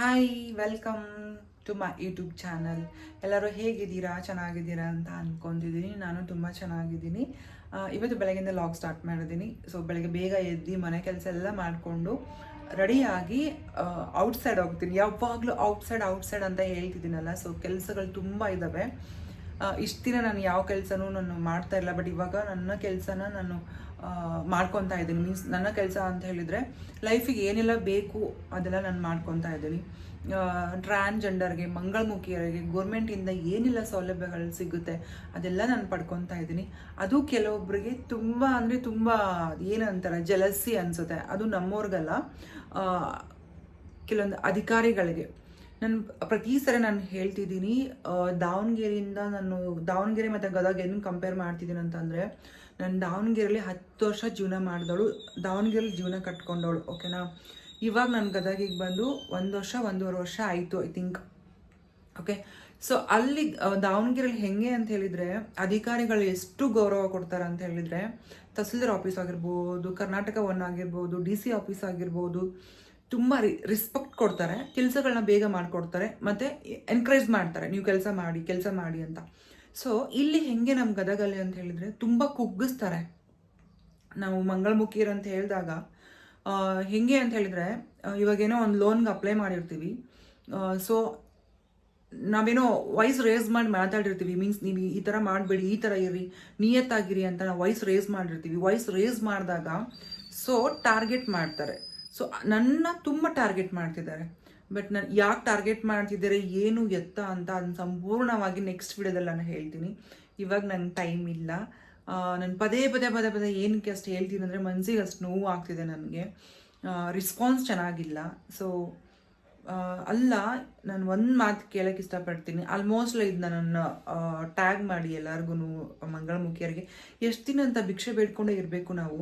Hi welcome to my YouTube channel ಎಲ್ಲರೂ ಹೇಗಿದ್ದೀರಾ? ಚೆನ್ನಾಗಿದ್ದೀರಾ ಅಂತ ಅಂದ್ಕೊಂಡಿದ್ದೀನಿ ನಾನು ತುಂಬ ಚೆನ್ನಾಗಿದ್ದೀನಿ. ಇವತ್ತು ಬೆಳಗ್ಗೆಯಿಂದ ಲಾಗ್ ಸ್ಟಾರ್ಟ್ ಮಾಡಿದ್ದೀನಿ. ಸೊ ಬೆಳಗ್ಗೆ ಬೇಗ ಎದ್ದು ಮನೆ ಕೆಲಸ ಎಲ್ಲ ಮಾಡಿಕೊಂಡು ರೆಡಿಯಾಗಿ ಔಟ್ಸೈಡ್ ಹೋಗ್ತೀನಿ. ಯಾವಾಗಲೂ ಔಟ್ಸೈಡ್ ಔಟ್ಸೈಡ್ ಅಂತ ಹೇಳ್ತಿದ್ದೀನಲ್ಲ. ಸೊ ಕೆಲಸಗಳು ತುಂಬ ಇದ್ದಾವೆ ಇಷ್ಟು ದಿನ ನಾನು ಯಾವ ಕೆಲಸನೂ ನಾನು ಮಾಡ್ತಾ ಇಲ್ಲ. ಬಟ್ ಇವಾಗ ನನ್ನ ಕೆಲಸನ ನಾನು ಮಾಡ್ಕೊತಾ ಇದ್ದೀನಿ. ಮೀನ್ಸ್ ನನ್ನ ಕೆಲಸ ಅಂತ ಹೇಳಿದರೆ ಲೈಫಿಗೆ ಏನೆಲ್ಲ ಬೇಕು ಅದೆಲ್ಲ ನಾನು ಮಾಡ್ಕೊತಾ ಇದ್ದೀನಿ. ಟ್ರಾನ್ಜೆಂಡರ್ಗೆ ಮಂಗಳಮುಖಿಯರಿಗೆ ಗೌರ್ಮೆಂಟಿಂದ ಏನೆಲ್ಲ ಸೌಲಭ್ಯಗಳು ಸಿಗುತ್ತೆ ಅದೆಲ್ಲ ನಾನು ಪಡ್ಕೊತಾ ಇದ್ದೀನಿ. ಅದು ಕೆಲವೊಬ್ಬರಿಗೆ ತುಂಬ ಅಂದರೆ ತುಂಬ ಏನಂತಾರೆ ಜಲಸಿ ಅನಿಸುತ್ತೆ. ಅದು ನಮ್ಮವ್ರಿಗಲ್ಲ ಕೆಲವೊಂದು ಅಧಿಕಾರಿಗಳಿಗೆ. ನಾನು ಪ್ರತಿ ಸರಿ ನಾನು ಹೇಳ್ತಿದ್ದೀನಿ ದಾವಣಗೆರೆಯಿಂದ ನಾನು, ದಾವಣಗೆರೆ ಮತ್ತು ಗದಗ ಏನು ಕಂಪೇರ್ ಮಾಡ್ತಿದ್ದೀನಿ ಅಂತಂದರೆ ನಾನು ದಾವಣಗೆರೆಯಲ್ಲಿ ಹತ್ತು ವರ್ಷ ಜೀವನ ಮಾಡಿದವಳು ದಾವಣಗೆರೆಯಲ್ಲಿ ಜೀವನ ಕಟ್ಕೊಂಡವಳು ಓಕೆನಾ ಇವಾಗ ನಾನು ಗದಗಿಗೆ ಬಂದು ಒಂದು ವರ್ಷ, ಒಂದೂವರೆ ವರ್ಷ ಆಯಿತು ಐ ಥಿಂಕ್ ಓಕೆ ಸೊ ಅಲ್ಲಿ ದಾವಣಗೆರೆಯಲ್ಲಿ ಹೆಂಗೆ ಅಂತ ಹೇಳಿದರೆ, ಅಧಿಕಾರಿಗಳು ಎಷ್ಟು ಗೌರವ ಕೊಡ್ತಾರೆ ಅಂತ ಹೇಳಿದರೆ, ತಹಸೀಲ್ದಾರ್ ಆಫೀಸ್ ಆಗಿರ್ಬೋದು, ಕರ್ನಾಟಕ ಒನ್ ಆಗಿರ್ಬೋದು, ಡಿ ಸಿ ಆಫೀಸ್ ಆಗಿರ್ಬೋದು, ತುಂಬ ರಿ ರಿಸ್ಪೆಕ್ಟ್ ಕೊಡ್ತಾರೆ ಕೆಲಸಗಳನ್ನ ಬೇಗ ಮಾಡಿಕೊಡ್ತಾರೆ, ಮತ್ತು ಎನ್ಕರೇಜ್ ಮಾಡ್ತಾರೆ, ನೀವು ಕೆಲಸ ಮಾಡಿ ಕೆಲಸ ಮಾಡಿ ಅಂತ. ಸೊ ಇಲ್ಲಿ ಹೆಂಗೆ ನಮ್ಮ ಗದಗಲ್ಲಿ ಅಂತ ಹೇಳಿದ್ರೆ ತುಂಬ ಕುಗ್ಗಿಸ್ತಾರೆ. ನಾವು ಮಂಗಳಮುಖಿಯರು ಅಂತ ಹೇಳಿದಾಗ ಹೆಂಗೆ ಅಂತ ಹೇಳಿದರೆ ಇವಾಗೇನೋ ಒಂದು ಲೋನ್ಗೆ ಅಪ್ಲೈ ಮಾಡಿರ್ತೀವಿ. ಸೊ ನಾವೇನೋ ವಾಯ್ಸ್ ರೇಸ್ ಮಾಡಿ ಮಾತಾಡಿರ್ತೀವಿ. ಮೀನ್ಸ್ ನೀವು ಈ ಥರ ಮಾಡಬೇಡಿ, ಈ ಥರ ಇರಿ ನಿಯತ್ತಾಗಿರಿ ಅಂತ ನಾವು ವಾಯ್ಸ್ ರೇಸ್ ಮಾಡಿರ್ತೀವಿ. ವಾಯ್ಸ್ ರೇಸ್ ಮಾಡಿದಾಗ ಸೊ ಟಾರ್ಗೆಟ್ ಮಾಡ್ತಾರೆ. ಸೊ ನನ್ನ ತುಂಬ ಟಾರ್ಗೆಟ್ ಮಾಡ್ತಿದ್ದಾರೆ. ಬಟ್ ನಾನು ಯಾಕೆ ಟಾರ್ಗೆಟ್ ಮಾಡ್ತಿದ್ದಾರೆ, ಏನು ಎತ್ತ ಅಂತ ಅದನ್ನ ಸಂಪೂರ್ಣವಾಗಿ ನೆಕ್ಸ್ಟ್ ವಿಡಿಯೋದಲ್ಲಿ ನಾನು ಹೇಳ್ತೀನಿ. ಇವಾಗ ನಂಗೆ ಟೈಮ್ ಇಲ್ಲ. ನಾನು ಪದೇ ಪದೇ ಪದೇ ಪದೇ ಏನಕ್ಕೆ ಅಷ್ಟು ಹೇಳ್ತೀನಿ ಅಂದರೆ ಮನಸ್ಸಿಗೆ ಅಷ್ಟು ನೋವು ಆಗ್ತಿದೆ ನನಗೆ ರಿಸ್ಪಾನ್ಸ್ ಚೆನ್ನಾಗಿಲ್ಲ. ಸೊ ಅಲ್ಲ, ನಾನು ಒಂದು ಮಾತು ಕೇಳೋಕ್ಕೆ ಇಷ್ಟಪಡ್ತೀನಿ. ಆಲ್ಮೋಸ್ಟ್ ಇದು ನನ್ನ ಟ್ಯಾಗ್ ಮಾಡಿ ಎಲ್ಲರಿಗೂ ಮಂಗಳಮುಖಿಯರಿಗೆ. ಎಷ್ಟು ದಿನ ಅಂತ ಭಿಕ್ಷೆ ಬೇಡ್ಕೊಂಡೇ ಇರಬೇಕು ನಾವು.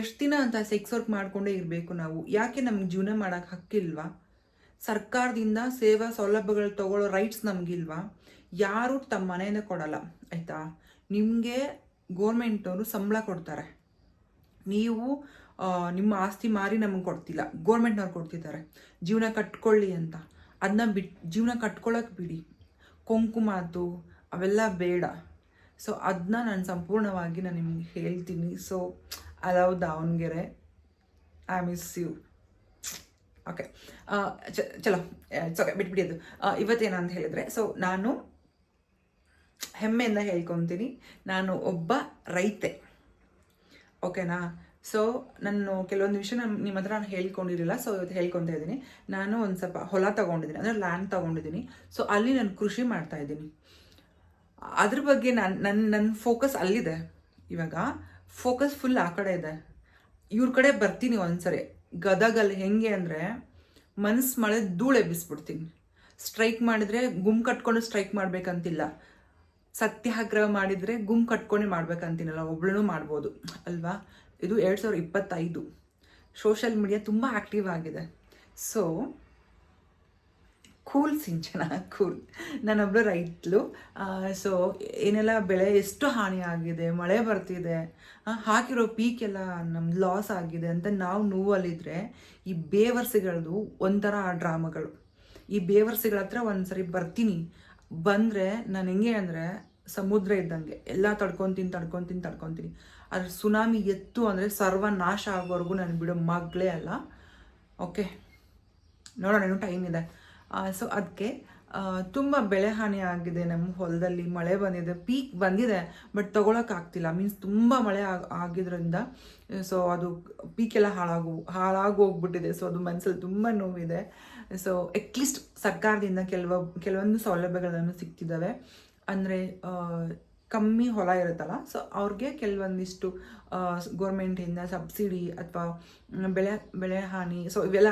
ಎಷ್ಟು ದಿನ ಅಂತ ಸೆಕ್ಸ್ ವರ್ಕ್ ಮಾಡಿಕೊಂಡೇ ಇರಬೇಕು ನಾವು. ಯಾಕೆ ನಮ್ಗೆ ಜೀವನ ಮಾಡೋಕ್ಕೆ ಹಕ್ಕಿಲ್ವಾ? ಸರ್ಕಾರದಿಂದ ಸೇವಾ ಸೌಲಭ್ಯಗಳು ತಗೊಳ್ಳೋ ರೈಟ್ಸ್ ನಮಗಿಲ್ವಾ? ಯಾರು ತಮ್ಮ ಮನೆಯಿಂದ ಕೊಡಲ್ಲ, ಆಯಿತಾ? ನಿಮಗೆ ಗೋರ್ಮೆಂಟವರು ಸಂಬಳ ಕೊಡ್ತಾರೆ. ನೀವು ನಿಮ್ಮ ಆಸ್ತಿ ಮಾರಿ ನಮಗೆ ಕೊಡ್ತಿಲ್ಲ. ಗೋರ್ಮೆಂಟ್ನವ್ರು ಕೊಡ್ತಿದ್ದಾರೆ. ಜೀವನ ಕಟ್ಕೊಳ್ಳಿ ಅಂತ. ಅದನ್ನ ಬಿಟ್, ಜೀವನ ಕಟ್ಕೊಳ್ಳೋಕೆ ಬಿಡಿ. ಕುಂಕುಮದ್ದು ಅವೆಲ್ಲ ಬೇಡ. ಸೊ ಅದನ್ನ ನಾನು ಸಂಪೂರ್ಣವಾಗಿ ನಾನು ನಿಮ್ಗೆ ಹೇಳ್ತೀನಿ. So allow Davanagere. I miss you okay ಚಲೋ. ಓಕೆ ಬಿಟ್ಬಿಡಿ ಅದು ಆ, ಇವತ್ತೇನಂತ ಹೇಳಿದ್ರೆ ಸೊ ನಾನು ಹೆಮ್ಮೆಯಿಂದ ಹೇಳ್ಕೊತೀನಿ. ನಾನು ಒಬ್ಬ ರೈತೆ. ಓಕೆನಾ ಸೊ ನಾನು ಕೆಲವೊಂದು ವಿಷಯ ನಾನು ನಿಮ್ಮ ಹತ್ರ ನಾನು ಹೇಳ್ಕೊಂಡಿರಲಿಲ್ಲ ಸೊ ಇವತ್ತು ಹೇಳ್ಕೊತಾ ಇದ್ದೀನಿ. ನಾನು ಒಂದು ಸ್ವಲ್ಪ ಹೊಲ ತೊಗೊಂಡಿದ್ದೀನಿ ಅಂದರೆ ಲ್ಯಾಂಡ್ ತೊಗೊಂಡಿದ್ದೀನಿ. ಸೊ ಅಲ್ಲಿ ನಾನು ಕೃಷಿ ಮಾಡ್ತಾ ಇದ್ದೀನಿ. ಅದ್ರ ಬಗ್ಗೆ ನಾನು ನನ್ನ ನನ್ನ ಫೋಕಸ್ ಅಲ್ಲಿದೆ. ಇವಾಗ ಫೋಕಸ್ ಫುಲ್ ಆ ಕಡೆ ಇದೆ. ಇವ್ರ ಕಡೆ ಬರ್ತೀನಿ ಒಂದ್ಸರಿ. ಗದಗಲ್ಲಿ ಹೆಂಗೆ ಅಂದರೆ ಮನಸ್ಸು ಮಳೆ ಧೂಳು ಎಬ್ಬಿಸ್ಬಿಡ್ತೀನಿ. ಸ್ಟ್ರೈಕ್ ಮಾಡಿದರೆ ಗುಮ್ ಕಟ್ಕೊಂಡು ಸ್ಟ್ರೈಕ್ ಮಾಡಬೇಕಂತಿಲ್ಲ. ಸತ್ಯಾಗ್ರಹ ಮಾಡಿದರೆ ಗುಮ್ ಕಟ್ಕೊಂಡು ಮಾಡ್ಬೇಕಂತೀನಲ್ಲ ಒಬ್ಳು ಮಾಡ್ಬೋದು. ಅಲ್ವಾ? ಇದು ಎರಡು ಸಾವಿರದ ಇಪ್ಪತ್ತೈದು. ಸೋಷಿಯಲ್ ಮೀಡಿಯಾ ತುಂಬ ಆ್ಯಕ್ಟಿವ್ ಆಗಿದೆ. So cool Sinchana, cool. ನಾನೊಬ್ಬಳು ರೈತಲು ಸೊ ಏನೆಲ್ಲ ಬೆಳೆ ಎಷ್ಟು ಹಾನಿ ಆಗಿದೆ ಮಳೆ ಬರ್ತಿದೆ ಹಾಕಿರೋ ಪೀಕ್ ಎಲ್ಲ ನಮ್ದು ಲಾಸ್ ಆಗಿದೆ ಅಂತ ನಾವು ನೋವಲ್ಲಿದ್ರೆ ಈ ಬೇವರ್ಸಿಗಳದು ಒಂಥರ ಡ್ರಾಮಾಗಳು. ಈ ಬೇವರ್ಸಿಗಳ ಹತ್ರ ಒಂದ್ಸರಿ ಬರ್ತೀನಿ. ಬಂದರೆ ನಾನು ಹೆಂಗೆ ಅಂದರೆ ಸಮುದ್ರ ಇದ್ದಂಗೆ, ಎಲ್ಲ ತಡ್ಕೊತೀನಿ ತಡ್ಕೊತೀನಿ ತಡ್ಕೊತೀನಿ. ಅದ್ರ ಸುನಾಮಿ ಎತ್ತು ಅಂದರೆ ಸರ್ವನಾಶ ಆಗೋವರೆಗೂ ನಾನು ಬಿಡೋ ಮಗಳೇ ಅಲ್ಲ. ಓಕೆ ನೋಡೋಣ, ಇನ್ನೂ ಟೈಮ್ ಇದೆ. ಸೊ ಅದಕ್ಕೆ ತುಂಬ ಬೆಳೆ ಹಾನಿ ಆಗಿದೆ ನಮ್ಮ ಹೊಲದಲ್ಲಿ. ಮಳೆ ಬಂದಿದೆ ಪೀಕ್ ಬಂದಿದೆ ಬಟ್ ತೊಗೊಳಕ್ಕಾಗ್ತಿಲ್ಲ ಮೀನ್ಸ್ ತುಂಬ ಮಳೆ ಆಗ್ ಆಗಿದ್ರಿಂದ ಸೊ ಅದು ಪೀಕ್ ಎಲ್ಲ ಹಾಳಾಗು ಹಾಳಾಗಿ ಹೋಗ್ಬಿಟ್ಟಿದೆ ಸೊ ಅದು ಮನಸ್ಸಲ್ಲಿ ತುಂಬ ನೋವಿದೆ. ಸೊ ಅಟ್ಲೀಸ್ಟ್ ಸರ್ಕಾರದಿಂದ ಕೆಲವ, ಕೆಲವೊಂದು ಸೌಲಭ್ಯಗಳನ್ನು ಸಿಗ್ತಿದ್ದಾವೆ ಅಂದರೆ ಕಮ್ಮಿ ಹೊಲ ಇರುತ್ತಲ್ಲ ಸೊ ಅವ್ರಿಗೆ ಕೆಲವೊಂದಿಷ್ಟು ಗೌರ್ಮೆಂಟಿಂದ ಸಬ್ಸಿಡಿ ಅಥವಾ ಬೆಳೆ ಬೆಳೆ ಹಾನಿ ಸೊ ಇವೆಲ್ಲ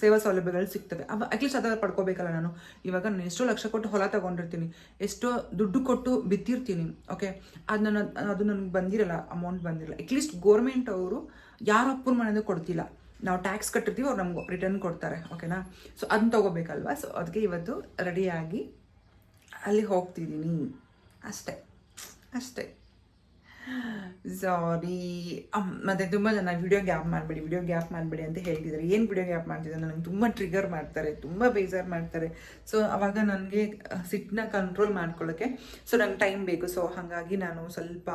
ಸೇವಾ ಸೌಲಭ್ಯಗಳು ಸಿಗ್ತವೆ. ಅವ ಅಟ್ಲೀಸ್ಟ್ ಅದರ ಪಡ್ಕೋಬೇಕಲ್ಲ ನಾನು. ಇವಾಗ ನಾನು ಎಷ್ಟೋ ಲಕ್ಷ ಕೊಟ್ಟು ಹೊಲ ತಗೊಂಡಿರ್ತೀನಿ, ಎಷ್ಟೋ ದುಡ್ಡು ಕೊಟ್ಟು ಬಿತ್ತಿರ್ತೀನಿ ಓಕೆ ಅದು ನನ್ನ, ಅದು ನನಗೆ ಬಂದಿರಲ್ಲ ಅಮೌಂಟ್ ಬಂದಿರಲ್ಲ. ಅಟ್ಲೀಸ್ಟ್ ಗೌರ್ಮೆಂಟ್ ಅವರು ಯಾರ ಅಪ್ಪನ ಮನೆಯಿಂದ ಕೊಡ್ತಿಲ್ಲ. ನಾವು ಟ್ಯಾಕ್ಸ್ ಕಟ್ಟಿರ್ತೀವಿ, ಅವ್ರು ನಮ್ಗೆ ರಿಟರ್ನ್ ಕೊಡ್ತಾರೆ ಓಕೆನಾ ಸೊ ಅದನ್ನ ತಗೋಬೇಕಲ್ವಾ? ಸೊ ಅದಕ್ಕೆ ಇವತ್ತು ರೆಡಿಯಾಗಿ ಅಲ್ಲಿ ಹೋಗ್ತಿದ್ದೀನಿ. ಅಷ್ಟೇ. ಅಷ್ಟೇ. ಸಾರಿ ಮತ್ತು ತುಂಬ ಜನ ವಿಡಿಯೋ ಗ್ಯಾಪ್ ಮಾಡಬೇಡಿ ವಿಡಿಯೋ ಗ್ಯಾಪ್ ಮಾಡಬೇಡಿ ಅಂತ ಹೇಳ್ತಿದ್ದಾರೆ. ಏನು ವಿಡಿಯೋ ಗ್ಯಾಪ್ ಮಾಡ್ತಿದ್ದಾರೆ ನನಗೆ ತುಂಬ ಟ್ರಿಗರ್ ಮಾಡ್ತಾರೆ, ತುಂಬ ಬೇಜಾರು ಮಾಡ್ತಾರೆ. ಸೊ ಅವಾಗ ನನಗೆ ಸಿಟ್ಟನ್ನ ಕಂಟ್ರೋಲ್ ಮಾಡ್ಕೊಳ್ಳೋಕ್ಕೆ ಸೊ ನಂಗೆ ಟೈಮ್ ಬೇಕು. ಸೊ ಹಾಗಾಗಿ ನಾನು ಸ್ವಲ್ಪ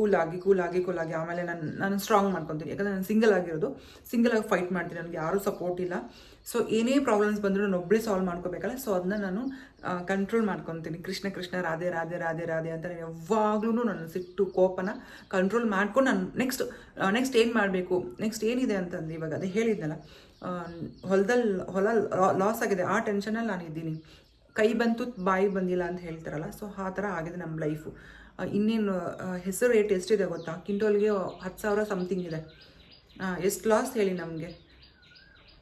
ಕೂಲಾಗಿ ಕೂಲಾಗಿ ಕೂಲಾಗಿ ಆಮೇಲೆ ನಾನು ನಾನು ಸ್ಟ್ರಾಂಗ್ ಮಾಡ್ಕೊತೀನಿ. ಯಾಕಂದರೆ ನಾನು ಸಿಂಗಲ್ ಆಗಿರೋದು ಸಿಂಗಲ್ ಆಗಿ ಫೈಟ್ ಮಾಡ್ತೀನಿ. ನನಗೆ ಯಾರೂ ಸಪೋರ್ಟ್ ಇಲ್ಲ. ಸೊ ಏನೇ ಪ್ರಾಬ್ಲಮ್ಸ್ ಬಂದರೂ ನಾನು ಒಬ್ಬಳೇ ಸಾಲ್ವ್ ಮಾಡ್ಕೋಬೇಕಲ್ಲ. ಸೊ ಅದನ್ನ ನಾನು ಕಂಟ್ರೋಲ್ ಮಾಡ್ಕೊತೀನಿ. ಕೃಷ್ಣ ಕೃಷ್ಣ, ರಾಧೆ ರಾಧೆ ರಾಧೆ ರಾಧೆ ಅಂತ ನಾನು ಯಾವಾಗಲೂ ನನ್ನ ಸಿಟ್ಟು, ಕೋಪನ ಕಂಟ್ರೋಲ್ ಮಾಡ್ಕೊಂಡು ನಾನು ನೆಕ್ಸ್ಟ್ ನೆಕ್ಸ್ಟ್ ಏನು ಮಾಡಬೇಕು? ನೆಕ್ಸ್ಟ್ ಏನಿದೆ ಅಂತಂದು ಇವಾಗ ಅದೇ ಹೇಳಿದ್ನಲ್ಲ. ಹೊಲದಲ್ಲಿ ಹೊಲ ಲಾಸ್ ಆಗಿದೆ. ಆ ಟೆನ್ಷನಲ್ಲಿ ನಾನು ಇದ್ದೀನಿ. ಕೈ ಬಂತು, ಬಾಯಿ ಬಂದಿಲ್ಲ ಅಂತ ಹೇಳ್ತಾರಲ್ಲ. ಸೊ ಆ ಥರ ಆಗಿದೆ ನಮ್ಮ ಲೈಫು ಇನ್ನೇನು ಹೆಸರು ರೇಟ್ ಎಷ್ಟಿದೆ ಗೊತ್ತಾ? ಕಿಂಟೋಲ್ಗೆ ಹತ್ತು ಸಾವಿರ ಸಮಥಿಂಗ್ ಇದೆ. ಎಷ್ಟು ಲಾಸ್ ಹೇಳಿ ನಮಗೆ?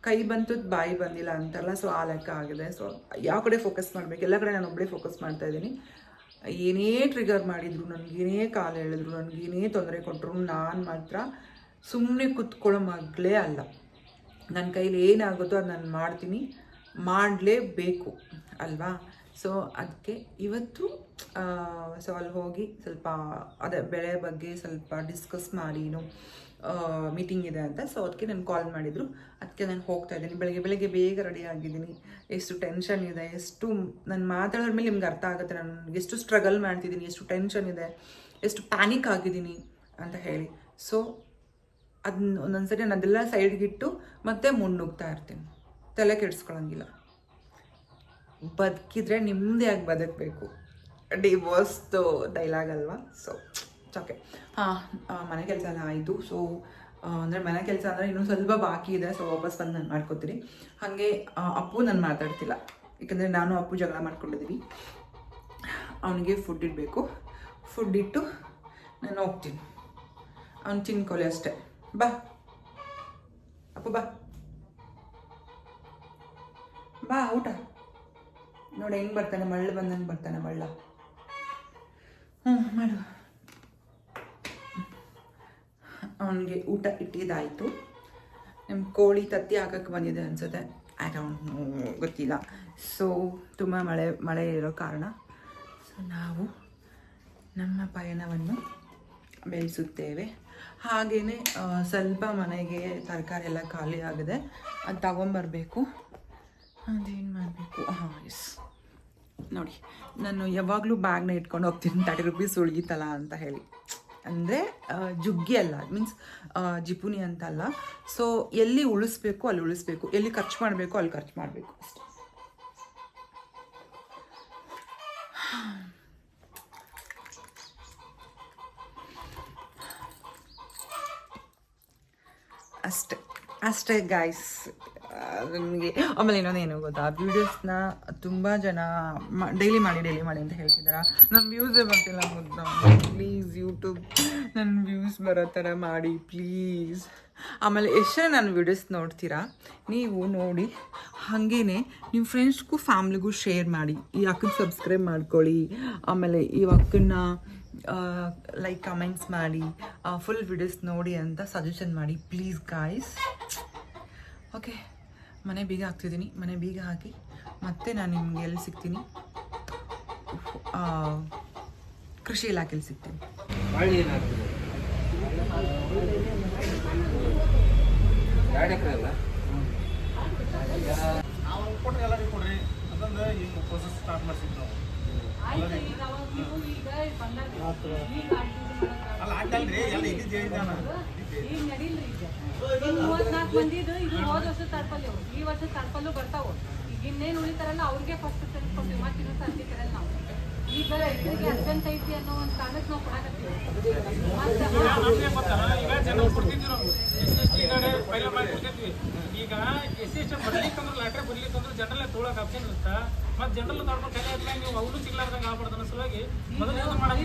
ಕೈ ಬಂತು, ಬಾಯಿ ಬಂದಿಲ್ಲ ಅಂತಲ್ಲ ಸೊ ಆ ಲೆಕ್ಕ ಆಗಿದೆ. ಸೊ ಯಾವ ಕಡೆ ಫೋಕಸ್ ಮಾಡಬೇಕು? ಎಲ್ಲ ಕಡೆ ನಾನು ಒಬ್ಬಳೇ ಫೋಕಸ್ ಮಾಡ್ತಾ ಇದ್ದೀನಿ. ಏನೇ ಟ್ರಿಗರ್ ಮಾಡಿದ್ರು ನನಗೇನೇ ಕಾಲು ಹೇಳಿದ್ರು ನನಗೇನೇ ತೊಂದರೆ ಕೊಟ್ಟರು ನಾನು ಮಾತ್ರ ಸುಮ್ಮನೆ ಕೂತ್ಕೊಳ್ಳೋ ಮಗಳೇ ಅಲ್ಲ. ನನ್ನ ಕೈಲಿ ಏನಾಗುತ್ತೋ ಅದು ನಾನು ಮಾಡ್ತೀನಿ. ಮಾಡಲೇಬೇಕು, ಅಲ್ವಾ? ಸೊ ಅದಕ್ಕೆ ಇವತ್ತು ಸೊ ಅಲ್ಲಿ ಹೋಗಿ ಸ್ವಲ್ಪ, ಅದೇ ಬೆಳೆ ಬಗ್ಗೆ ಸ್ವಲ್ಪ ಡಿಸ್ಕಸ್ ಮಾಡಿ ಏನು ಮೀಟಿಂಗ್ ಇದೆ ಅಂತ. ಸೊ ಅದಕ್ಕೆ ನಾನು ಕಾಲ್ ಮಾಡಿದರು. ಅದಕ್ಕೆ ನಾನು ಹೋಗ್ತಾ ಇದ್ದೀನಿ. ಬೆಳಗ್ಗೆ ಬೆಳಗ್ಗೆ ಬೇಗ ರೆಡಿ ಆಗಿದ್ದೀನಿ. ಎಷ್ಟು ಟೆನ್ಷನ್ ಇದೆ, ಎಷ್ಟು ನಾನು ಮಾತಾಡೋದ್ರ ಮೇಲೆ ನಿಮ್ಗೆ ಅರ್ಥ ಆಗುತ್ತೆ. ನಾನು ಎಷ್ಟು ಸ್ಟ್ರಗಲ್ ಮಾಡ್ತಿದ್ದೀನಿ, ಎಷ್ಟು ಟೆನ್ಷನ್ ಇದೆ, ಎಷ್ಟು ಪ್ಯಾನಿಕ್ ಆಗಿದ್ದೀನಿ ಅಂತ ಹೇಳಿ. ಸೊ ಅದನ್ನ ಒಂದೊಂದ್ಸರಿ ನಾನು ಅದೆಲ್ಲ ಸೈಡ್ಗಿಟ್ಟು ಮತ್ತೆ ಮುನ್ನುಗ್ತಾ ಇರ್ತೀನಿ. ತಲೆ ಕೆಡಿಸ್ಕೊಳಂಗಿಲ್ಲ. ಬದುಕಿದ್ರೆ ನಿಮ್ಮದೇ ಬದುಕಬೇಕು. ಡಿವೋರ್ಸ್ದು ಡೈಲಾಗ್ ಅಲ್ವಾ? ಸೊ ಓಕೆ ಹಾಂ ಮನೆ ಕೆಲಸ ಎಲ್ಲ ಆಯಿತು. ಸೊ ಅಂದರೆ ಮನೆ ಕೆಲಸ ಅಂದರೆ ಇನ್ನೂ ಸ್ವಲ್ಪ ಬಾಕಿ ಇದೆ. ಸೊ ವಾಪಸ್ ಬಂದು ನಾನು ಮಾಡ್ಕೋತೀನಿ. ಹಾಗೆ ಅಪ್ಪು ನಾನು ಮಾತಾಡ್ತಿಲ್ಲ. ಯಾಕಂದರೆ ನಾನು ಅಪ್ಪು ಜಗಳ ಮಾಡ್ಕೊಂಡಿದ್ದೀವಿ ಅವನಿಗೆ ಫುಡ್ ಇಡಬೇಕು. ಫುಡ್ ಇಟ್ಟು ನಾನು ಹೋಗ್ತೀನಿ. ಅವ್ನು ತಿನ್ಕೊಳ್ಳಿ ಅಷ್ಟೇ. ಬಾ. ಅಪ್ಪು ಬಾ. ಬಾ, ಊಟ. ನೋಡಿ, ಹೆಂಗೆ ಬರ್ತಾನೆ? ಮಳ್ಳು ಬಂದಂಗೆ ಬರ್ತಾನೆ ಮಳ್ಳ. ಹ್ಞೂ ಮಾಡು. ಅವನಿಗೆ ಊಟ ಇಟ್ಟಿದ್ದಾಯಿತು ನಿಮ್ಮ ಕೋಳಿ ತತ್ತಿ ಹಾಕಕ್ಕೆ ಬಂದಿದೆ ಅನ್ಸುತ್ತೆ. ಐ ಡೋಂಟ್ ನೋ ಗೊತ್ತಿಲ್ಲ. ಸೊ ತುಂಬ ಮಳೆ ಮಳೆ ಇರೋ ಕಾರಣ. ಸೊ ನಾವು ನಮ್ಮ ಪಯಣವನ್ನು ಬೆಳೆಸುತ್ತೇವೆ. ಹಾಗೆಯೇ ಸ್ವಲ್ಪ ಮನೆಗೆ ತರಕಾರಿ ಎಲ್ಲ ಖಾಲಿ ಆಗಿದೆ. ಅದು ತಗೊಂಬರ್ಬೇಕು. ಅದೇನು ಮಾಡಬೇಕು? ಹಾಂ ಎಸ್ ನೋಡಿ, ನಾನು ಯಾವಾಗಲೂ ಬ್ಯಾಗ್ನ ಇಟ್ಕೊಂಡು ಹೋಗ್ತೀನಿ ತರ್ಟಿ ರುಪೀಸ್ ಉಳಿಯಿತಲ್ಲ ಅಂತ ಹೇಳಿ. ಅಂದರೆ ಜುಗ್ಗಿ ಅಲ್ಲ ಮೀನ್ಸ್ ಜಿಪುನಿ ಅಂತಲ್ಲ ಸೊ ಎಲ್ಲಿ ಉಳಿಸ್ಬೇಕು, ಅಲ್ಲಿ ಉಳಿಸ್ಬೇಕು. ಎಲ್ಲಿ ಖರ್ಚು ಮಾಡಬೇಕು, ಅಲ್ಲಿ ಖರ್ಚು ಮಾಡಬೇಕು ಅಷ್ಟೆ. ಅಷ್ಟೇ ಅಷ್ಟೇ ಗಾಯ್ಸ್ ನನಗೆ ಆಮೇಲೆ ಇನ್ನೊಂದು ಏನು ಗೊತ್ತಾ? ವೀಡಿಯೋಸ್ನ ತುಂಬ ಜನ ಡೈಲಿ ಮಾಡಿ ಡೈಲಿ ಮಾಡಿ ಅಂತ ಹೇಳ್ತಿದ್ದಾರ ನನ್ನ ವ್ಯೂಸೇ ಬರ್ತಿಲ್ಲ ಗೊತ್ತಾ ಪ್ಲೀಸ್ ಯೂಟ್ಯೂಬ್ ನನ್ನ ವ್ಯೂಸ್ ಬರೋ ಥರ ಮಾಡಿ ಪ್ಲೀಸ್ ಆಮೇಲೆ ಎಷ್ಟೇ ನನ್ನ ವೀಡಿಯೋಸ್ ನೋಡ್ತೀರಾ? ನೀವು ನೋಡಿ ಹಾಗೇ ನಿಮ್ಮ ಫ್ರೆಂಡ್ಸ್ಗೂ ಫ್ಯಾಮ್ಲಿಗೂ ಶೇರ್ ಮಾಡಿ. ಈ ಅಕ್ಕನ ಸಬ್ಸ್ಕ್ರೈಬ್ ಮಾಡ್ಕೊಳ್ಳಿ. ಆಮೇಲೆ ಈ ಅಕ್ಕನ್ನ ಲೈಕ್ ಕಮೆಂಟ್ಸ್ ಮಾಡಿ. ಫುಲ್ ವಿಡಿಯೋಸ್ ನೋಡಿ ಅಂತ ಸಜೆಷನ್ ಮಾಡಿ. ಪ್ಲೀಸ್ ಗಾಯ್ಸ್ ಓಕೆ ಮನೆ ಬೀಗ ಹಾಕ್ತಿದ್ದೀನಿ. ಮನೆ ಬೀಗ ಹಾಕಿ ಮತ್ತೆ ನಾನು ನಿಮ್ಗೆ ಎಲ್ಲಿ ಸಿಗ್ತೀನಿ? ಆ, ಕೃಷಿ ಇಲಾಖೆಯಲ್ಲಿ ಸಿಗ್ತೀನಿ. ಸ್ಟಾರ್ಟ್ ಮಾಡ್ಸಿದ್ದು ನಾವು ಈಗ? ಈಗ ಮಂದಿದು ಇದು ಹೋದ ವರ್ಷ ಈ ವರ್ಷ ತರ್ಪಲ್ಲೂ ಬರ್ತಾವ. ಈಗ ಇನ್ನೇನು ಉಳಿತಾರಲ್ಲ, ಅವ್ರಿಗೆ ಫಸ್ಟ್ ಕೊಡ್ತೀವಿ ಮತ್ತೆ ಸರ್ತಿ ತರಲ್ಲ ರೈತರಿಗೆ ಅರ್ಜೆಂಟ್ ಐತಿ ಅನ್ನೋ ಒಂದು ಕಾರಣಕ್ಕೆ ನಾವು ಕೊಡಕತ್ತೀವಿ. ಈಗ ಎಸ್ ಎಸ್ ಟಿ ಬರ್ಲಿಕ್ಕಂದ್ರೆ ಲಾಟ್ರಿ ಬರ್ಲಿಕ್ಕಂದ್ರೆ ಜನರಲ್ಲೇ ತೊಗೊಳಕ್ ಆಪ್ಷನ್ ಇರುತ್ತಾ? ಮತ್ತೆ ತಡ್ಕೊಂಡು ಕಲೆ ಇರ್ಲ ನೀವು ಅವನು ಸಿಗ್ಲಾರ್ದಂಗೆ ಆಗ್ಬಾರ್ದು ಅನ್ನೋ ಸಲುವಾಗಿ ಮೊದಲು ಇದನ್ನ ಮಾಡಿ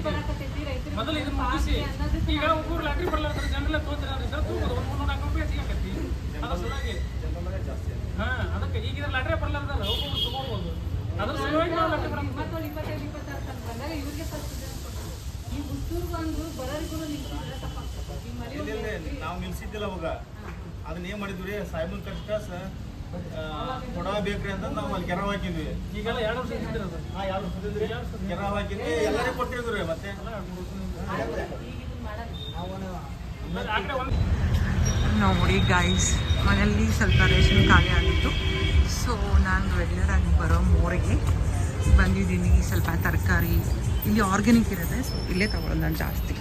ಮೊದಲು ಇದು ಮುಗಿಸಿ. ಈಗ ಒಬ್ಬರು ಲಾಟ್ರಿ ಬರ್ಲಾರ್ದ್ರೆ ಜನರಲ್ ತೋತಿದ್ದಾರೆ ಸರ್ ತೂಗೋದು. ಒಂದು ಮುನ್ನೂರು ನಾಲ್ಕು ರೂಪಾಯಿ ಸಿಗಕತ್ತಿ ಅದ್ರ ಸಲುವಾಗಿ. ಹಾ ಅದಕ್ಕೆ ಈಗ ಇದ್ರ ಲಾಟ್ರಿ ಬರ್ಲಾರ್ದಲ್ಲ ಒಬ್ಬೊಬ್ರು ತಗೋಬಹುದು ಅದ್ರ ಸಲುವಾಗಿ ನಾವು ಲಾಟ್ರಿ ಬರೋದು ಇಪ್ಪತ್ತೇಳು ಇಪ್ಪತ್ತೈದು ಇಪ್ಪತ್ತಾರು ತನಕ ಬಂದಾಗ ಇವ್ರಿಗೆ ಫಸ್ಟ್ ಈ ಹುಟ್ಟೂರ್ಗು ಅಂದ್ರು ಬರೋರಿಗೂ ನಿಂತಿದ್ರೆ ತಪ್ಪಾಗ್ತದೆ ಈ ಮಳೆ ಇಲ್ಲ ನಾವು ನಿಲ್ಸಿದ್ದಿಲ್ಲ ಅವಾಗ. ಅದನ್ನ ಏನ್ ಮಾಡಿದ್ವಿ ರೀ? ಸಾಹೇಬನ್ ಕಷ್ಟ ಸರ್ ಬೇಕ್ರಿ ಅಂತ ನಾವು ಅಲ್ಲಿ ಕೆರ ಹಾಕಿದ್ವಿ. ಈಗೆಲ್ಲ ಎರಡು ವರ್ಷ ಕೆರ ಹಾಕಿದ್ವಿ. ಎಲ್ಲರಿಗೂ ಕೊಟ್ಟಿದ್ರು ಮತ್ತೆ? ನೋಡಿ ಗೈಸ್ ಮನೆಯಲ್ಲಿ ಸ್ವಲ್ಪ ರೇಷನ್ ಖಾಲಿ ಆಗಿತ್ತು. ಸೊ ನಾನು ರೆಗ್ಯುಲರ್ ಆಗಿ ಬರೋ ಮೋರಿಗೆ ಬಂದಿದ್ದೀನಿ. ಸ್ವಲ್ಪ ತರಕಾರಿ ಇಲ್ಲಿ ಆರ್ಗ್ಯಾನಿಕ್ ಇರುತ್ತೆ ಸೊ ಇಲ್ಲೇ ತಗೊಳ್ಳೋದು ನಾನು ಜಾಸ್ತಿ.